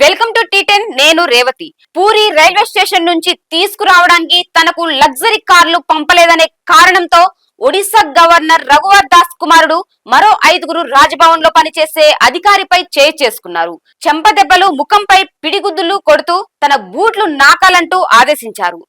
Welcome to tea ten నేను Revathi. Puri railway station నుంచి తీసుకురావడానికి తనకు లగ్జరీ కార్లు పంపలేదనే కారణంతో ఒడిశా గవర్నర్ రఘువర్ దాస్ కుమారుడు మరో ఐదుగురు రాజ్భవన్లో పనిచేసే అధికారిపై చేయి చేసుకున్నారు. చెంపదెబ్బలు ముఖంపై పిడిగుద్దులు కొడుతూ తన బూట్లు నాకాలంటూ ఆదేశించారు.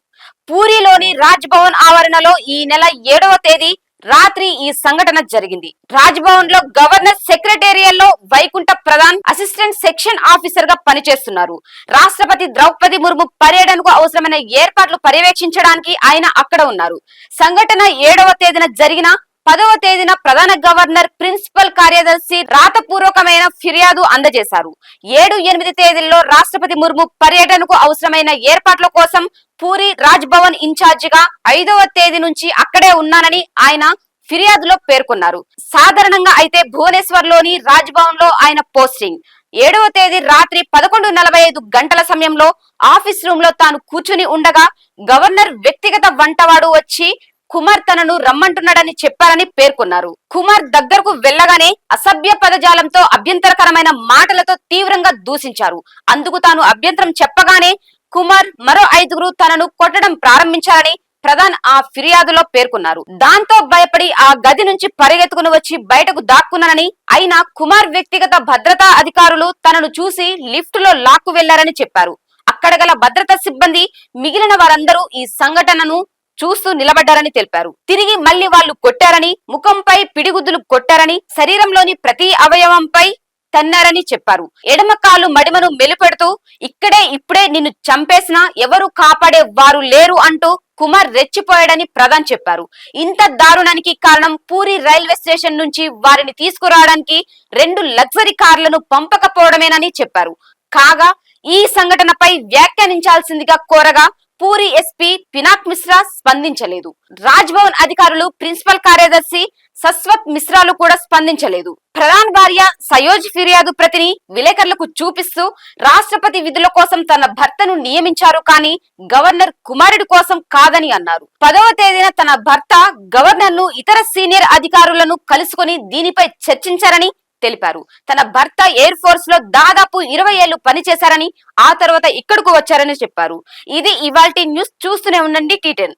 పూరిలోని రాజ్భవన్ ఆవరణలో ఈ నెల ఏడవ తేదీ రాత్రి ఈ సంఘటన జరిగింది. రాజ్భవన్లో గవర్నర్ సెక్రటేరియల్లో వైకుంఠ ప్రధాన్ అసిస్టెంట్ సెక్షన్ ఆఫీసర్గా పనిచేస్తున్నారు. రాష్ట్రపతి ద్రౌపది ముర్ము పర్యటనకు అవసరమైన ఏర్పాట్లు పర్యవేక్షించడానికి ఆయన అక్కడ ఉన్నారు. సంఘటన ఏడవ తేదీన జరిగిన పదవ తేదీన ప్రధాన గవర్నర్ ప్రిన్సిపల్ కార్యదర్శి రాతపూర్వకమైన ఫిర్యాదు అందజేశారు. ఏడు ఎనిమిది తేదీల్లో రాష్ట్రపతి ముర్ము పర్యటనకు అవసరమైన ఏర్పాట్ల కోసం పూరి రాజ్ భవన్ ఇన్ఛార్జిగా ఐదవ తేదీ నుంచి అక్కడే ఉన్నానని ఆయన ఫిర్యాదులో పేర్కొన్నారు. సాధారణంగా అయితే భువనేశ్వర్లోని రాజ్ భవన్లో ఆయన పోస్టింగ్. ఏడవ తేదీ రాత్రి పదకొండు నలభై ఐదు గంటల సమయంలో ఆఫీస్ రూమ్లో తాను కూర్చుని ఉండగా గవర్నర్ వ్యక్తిగత వంటవాడు వచ్చి కుమార్ తనను రమ్మంటున్నాడని చెప్పారని పేర్కొన్నారు. కుమార్ దగ్గరకు వెళ్ళగానే అసభ్య పదజాలంతో అభ్యంతరకరమైన మాటలతో తీవ్రంగా దూషించారు. అందుకు తాను అభ్యంతరం చెప్పగానే కుమార్ మరో ఐదుగురు తనను కొట్టడం ప్రారంభించారని ప్రధాన్ ఆ ఫిర్యాదులో పేర్కొన్నారు. దాంతో భయపడి ఆ గది నుంచి పరిగెత్తుకుని వచ్చి బయటకు దాక్కున్నానని అయినా కుమార్ వ్యక్తిగత భద్రతా అధికారులు తనను చూసి లిఫ్ట్లో లాక్కు వెళ్ళారని చెప్పారు. అక్కడ గల భద్రతా సిబ్బంది మిగిలిన వారందరూ ఈ సంఘటనను చూస్తూ నిలబడ్డారని తెలిపారు. తిరిగి మళ్ళీ వాళ్ళు కొట్టారని ముఖంపై పిడిగుద్దులు కొట్టారని శరీరంలోని ప్రతి అవయవంపై తన్నారని చెప్పారు. ఎడమ కాలు మడిమను మెలిపెడుతూ ఇక్కడే ఇప్పుడే నిన్ను చంపేసినా ఎవరు కాపాడే వారు లేరు అంటూ కుమార్ రెచ్చిపోయాడని ప్రధాన్ చెప్పారు. ఇంత దారుణానికి కారణం పూరి రైల్వే స్టేషన్ నుంచి వారిని తీసుకురావడానికి రెండు లగ్జరీ కార్లను పంపకపోవడమేనని చెప్పారు. కాగా ఈ సంఘటనపై వ్యాఖ్యానించాల్సిందిగా కోరగా పూరి ఎస్పీ పినాక్ మిశ్రా స్పందించలేదు. రాజ్భవన్ అధికారులు ప్రిన్సిపల్ కార్యదర్శి సస్వత్ మిశ్రాలు కూడా స్పందించలేదు. ప్రధాన్ భార్య సయోజ్ ఫిర్యాదు ప్రతిని విలేకరులకు చూపిస్తూ రాష్ట్రపతి విధుల కోసం తన భర్తను నియమించారు కానీ గవర్నర్ కుమారుడి కోసం కాదని అన్నారు. పదవ తేదీన తన భర్త గవర్నర్ను ఇతర సీనియర్ అధికారులను కలుసుకొని దీనిపై చర్చించారని తెలిపారు. తన భర్త ఎయిర్ ఫోర్స్లో దాదాపు ఇరవై ఏళ్ళు పనిచేశారని ఆ తర్వాత ఇక్కడకు వచ్చారని చెప్పారు. ఇది ఇవాల్టి న్యూస్ చూస్తూనే ఉండండి కీటెన్